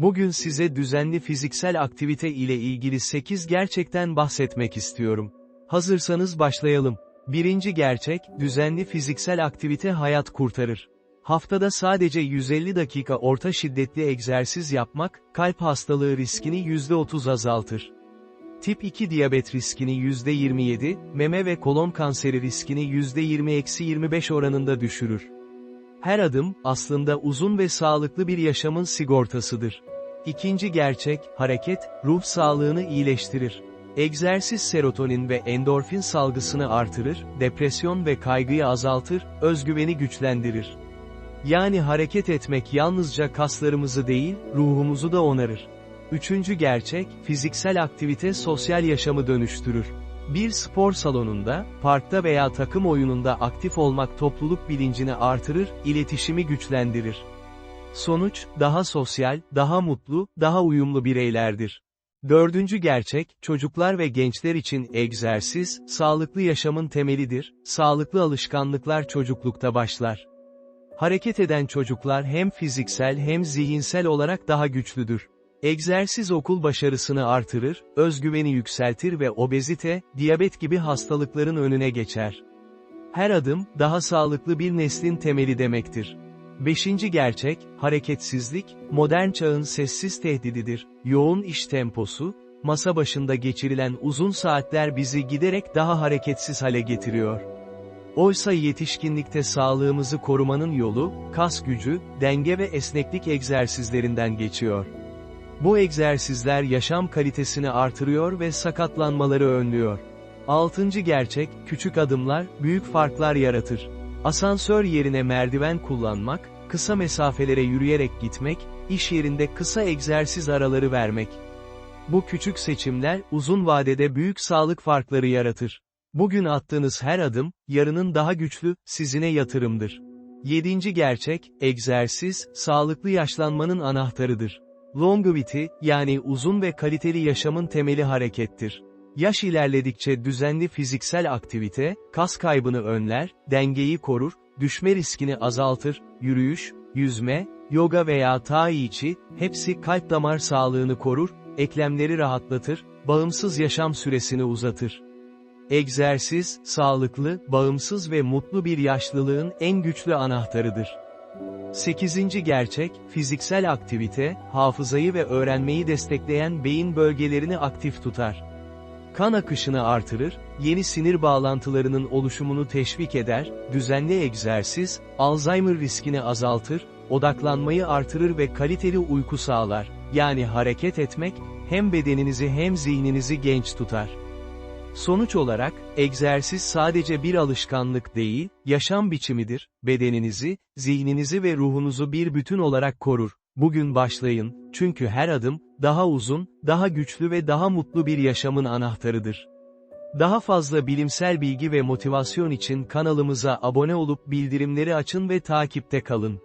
Bugün size düzenli fiziksel aktivite ile ilgili 8 gerçekten bahsetmek istiyorum. Hazırsanız başlayalım. Birinci gerçek, düzenli fiziksel aktivite hayat kurtarır. Haftada sadece 150 dakika orta şiddetli egzersiz yapmak, kalp hastalığı riskini %30 azaltır. Tip 2 diyabet riskini %27, meme ve kolon kanseri riskini %20-25 oranında düşürür. Her adım, aslında uzun ve sağlıklı bir yaşamın sigortasıdır. İkinci gerçek, hareket, ruh sağlığını iyileştirir. Egzersiz serotonin ve endorfin salgısını artırır, depresyon ve kaygıyı azaltır, özgüveni güçlendirir. Yani hareket etmek yalnızca kaslarımızı değil, ruhumuzu da onarır. Üçüncü gerçek, fiziksel aktivite sosyal yaşamı dönüştürür. Bir spor salonunda, parkta veya takım oyununda aktif olmak topluluk bilincini artırır, iletişimi güçlendirir. Sonuç, daha sosyal, daha mutlu, daha uyumlu bireylerdir. Dördüncü gerçek, çocuklar ve gençler için egzersiz, sağlıklı yaşamın temelidir, sağlıklı alışkanlıklar çocuklukta başlar. Hareket eden çocuklar hem fiziksel hem zihinsel olarak daha güçlüdür. Egzersiz okul başarısını artırır, özgüveni yükseltir ve obezite, diyabet gibi hastalıkların önüne geçer. Her adım, daha sağlıklı bir neslin temeli demektir. Beşinci gerçek, hareketsizlik, modern çağın sessiz tehdididir. Yoğun iş temposu, masa başında geçirilen uzun saatler bizi giderek daha hareketsiz hale getiriyor. Oysa yetişkinlikte sağlığımızı korumanın yolu, kas gücü, denge ve esneklik egzersizlerinden geçiyor. Bu egzersizler yaşam kalitesini artırıyor ve sakatlanmaları önlüyor. Altıncı gerçek, küçük adımlar, büyük farklar yaratır. Asansör yerine merdiven kullanmak, kısa mesafelere yürüyerek gitmek, iş yerinde kısa egzersiz araları vermek. Bu küçük seçimler, uzun vadede büyük sağlık farkları yaratır. Bugün attığınız her adım, yarının daha güçlü, sizine yatırımdır. Yedinci gerçek, egzersiz, sağlıklı yaşlanmanın anahtarıdır. Longevity, yani uzun ve kaliteli yaşamın temeli harekettir. Yaş ilerledikçe düzenli fiziksel aktivite, kas kaybını önler, dengeyi korur, düşme riskini azaltır, yürüyüş, yüzme, yoga veya tai chi, hepsi kalp damar sağlığını korur, eklemleri rahatlatır, bağımsız yaşam süresini uzatır. Egzersiz, sağlıklı, bağımsız ve mutlu bir yaşlılığın en güçlü anahtarıdır. 8. gerçek, fiziksel aktivite, hafızayı ve öğrenmeyi destekleyen beyin bölgelerini aktif tutar. Kan akışını artırır, yeni sinir bağlantılarının oluşumunu teşvik eder, düzenli egzersiz, Alzheimer riskini azaltır, odaklanmayı artırır ve kaliteli uyku sağlar. Yani hareket etmek, hem bedeninizi hem zihninizi genç tutar. Sonuç olarak, egzersiz sadece bir alışkanlık değil, yaşam biçimidir, bedeninizi, zihninizi ve ruhunuzu bir bütün olarak korur. Bugün başlayın, çünkü her adım, daha uzun, daha güçlü ve daha mutlu bir yaşamın anahtarıdır. Daha fazla bilimsel bilgi ve motivasyon için kanalımıza abone olup bildirimleri açın ve takipte kalın.